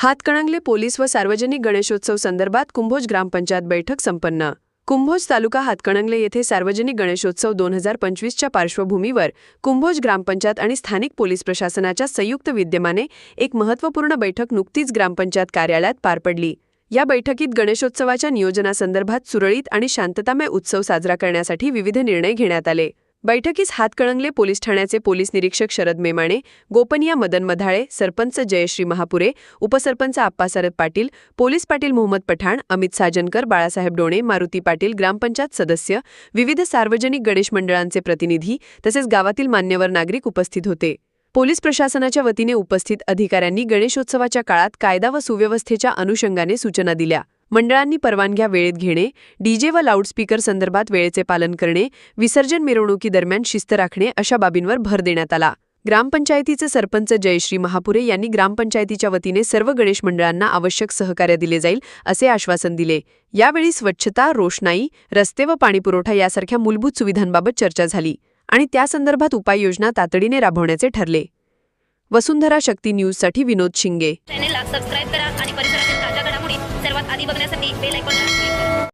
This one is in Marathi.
हातकणंगले पोलीस व सार्वजनिक गणेशोत्सव संदर्भात कुंभोज ग्रामपंचायत बैठक संपन्न. कुंभोज तालुका हातकणंगले येथे सार्वजनिक गणेशोत्सव दोन हजार पंचवीसच्या पार्श्वभूमीवर कुंभोज ग्रामपंचायत आणि स्थानिक पोलीस प्रशासनाच्या संयुक्त विद्यमाने एक महत्त्वपूर्ण बैठक नुकतीच ग्रामपंचायत कार्यालयात पार पडली. या बैठकीत गणेशोत्सवाच्या नियोजनासंदर्भात सुरळीत आणि शांततामय उत्सव साजरा करण्यासाठी विविध निर्णय घेण्यात आले. बैठकीस हातकणंगले पोलीस ठाण्याचे पोलीस निरीक्षक शरद मेमाणे गोपनिया मदन मधाळे सरपंच जयश्री महापुरे उपसरपंच आप्पासारद पाटील पोलीस पाटील मोहम्मद पठाण अमित साजनकर बाळासाहेब डोणे मारुती पाटील ग्रामपंचायत सदस्य विविध सार्वजनिक गणेश मंडळांचे प्रतिनिधी तसेच गावातील मान्यवर नागरिक उपस्थित होते. पोलीस प्रशासनाच्या वतीने उपस्थित अधिकाऱ्यांनी गणेशोत्सवाच्या काळात कायदा व सुव्यवस्थेच्या अनुषंगाने सूचना दिल्या. मंडळांनी परवानग्या वेळेत घेणे डीजे व लाऊडस्पीकर संदर्भात वेळेचे पालन करणे विसर्जन मिरवणुकीदरम्यान शिस्त राखणे अशा बाबींवर भर देण्यात आला. ग्रामपंचायतीचे सरपंच जयश्री महापुरे यांनी ग्रामपंचायतीच्या वतीने सर्व गणेश मंडळांना आवश्यक सहकार्य दिले जाईल असे आश्वासन दिले. यावेळी स्वच्छता रोषणाई रस्ते व पाणीपुरवठा यासारख्या मूलभूत सुविधांबाबत चर्चा झाली आणि त्यासंदर्भात उपाययोजना तातडीने राबवण्याचे ठरले. वसुंधरा शक्ती न्यूजसाठी विनोद शिंगे. चॅनेलला आधी बघण्यासाठी बेल आयकॉनला क्लिक करा.